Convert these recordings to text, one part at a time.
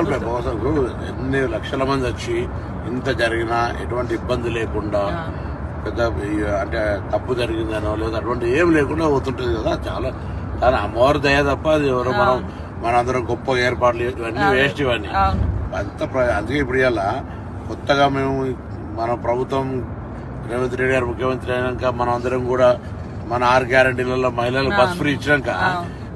సంకల్పం బహుశా ఎన్ని లక్షల మంది వచ్చి ఇంత జరిగినా ఎటువంటి ఇబ్బంది లేకుండా పెద్ద అంటే తప్పు జరిగిందనో లేదా అటువంటి ఏం లేకుండా పోతుంటది కదా. చాలా చాలా అమ్మవారి దయ తప్ప అది ఎవరో మనం మనందరం గొప్ప ఏర్పాట్లు ఇవన్నీ వేస్ట్ ఇవన్నీ. అంత అందుకే ఇప్పుడు ఇవాళ కొత్తగా మేము మన ప్రభుత్వం రేవంత్ రెడ్డి గారు ముఖ్యమంత్రి అయినాక మనం అందరం కూడా మన ఆరు గ్యారంటీలలో మహిళలకు బస్ ఫ్రీ ఇచ్చినాక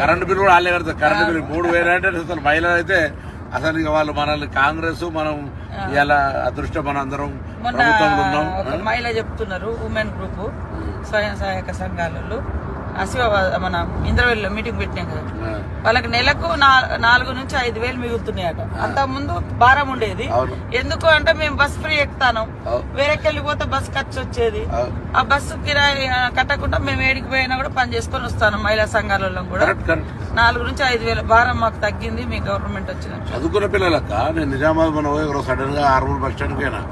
కరెంటు బిల్లు కూడా వాళ్ళే కడతారు కరెంటు బిల్లు మూడు వేలు అంటే అసలు మహిళలు అయితే అసలు ఇక వాళ్ళు మనల్ని కాంగ్రెస్ మనం ఇలా అదృష్టం మన అందరం ప్రభుత్వంలో ఉన్నాం. మహిళ చెప్తున్నారు ఉమెన్ గ్రూప్ స్వయం సహాయక సంఘాలలో. ఆసిఫాబాద్ మన ఇంద్రవెల్లిలో మీటింగ్ పెట్టినాం కదా. వాళ్ళకి నెలకు నాలుగు నుంచి ఐదు వేలు మిగులుతున్నాయట. అంత ముందు భారం ఉండేది. ఎందుకు అంటే మేము బస్ ఫ్రీ ఎక్కుతాను. వేరేకి వెళ్ళిపోతే బస్ ఖర్చు వచ్చేది. ఆ బస్సు కిరాయి కట్టకుండా మేము ఏడికి పోయినా కూడా పని చేసుకొని వస్తాను మహిళా సంఘాలలో కూడా. నాలుగు నుంచి ఐదు వేల భారం మాకు తగ్గింది మీ గవర్నమెంట్ వచ్చిన చదువుకున్న పిల్లలక్క నేను నిజామాబాద్ మన సడన్గా ఆర్మూర్ బస్ స్టాండ్ కైనా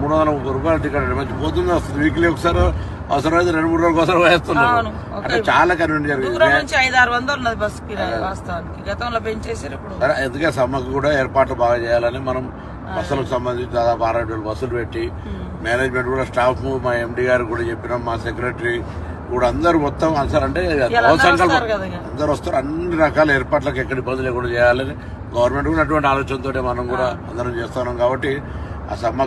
మూడు వందల ముప్పై రూపాయలు టికెట్ మంచి పోతుంది వస్తుంది. వీక్లీ ఒకసారి అవసరమైతే రెండు మూడు రోజుల కోసం వేస్తున్నారు. అంటే చాలా కన్వీనియంట్ జరిగింది. ఐదు ఆరు వందలు ఉన్నది బస్ కిరాయి వాస్తవానికి. గతంలో పెంచేసారు ఇప్పుడు. సరే ఎందుకే సమ్మకు కూడా ఏర్పాట్లు బాగా చేయాలని మనం బస్సులకు సంబంధించి దాదాపు అరవై వేలు బస్సులు పెట్టి మేనేజ్మెంట్ కూడా స్టాఫ్ మా ఎండి గారు కూడా చెప్పినాం మా సెక్రటరీ కూడా అందరూ మొత్తం అసలు అంటే అందరూ సంకల్పం. అందరూ వస్తారు. అన్ని రకాల ఏర్పాట్లకు ఎక్కడ ఇబ్బంది లేకుండా చేయాలని గవర్నమెంట్ కూడా అటువంటి ఆలోచనతోటే మనం కూడా అందరం చేస్తున్నాం కాబట్టి ఆ సమ్మ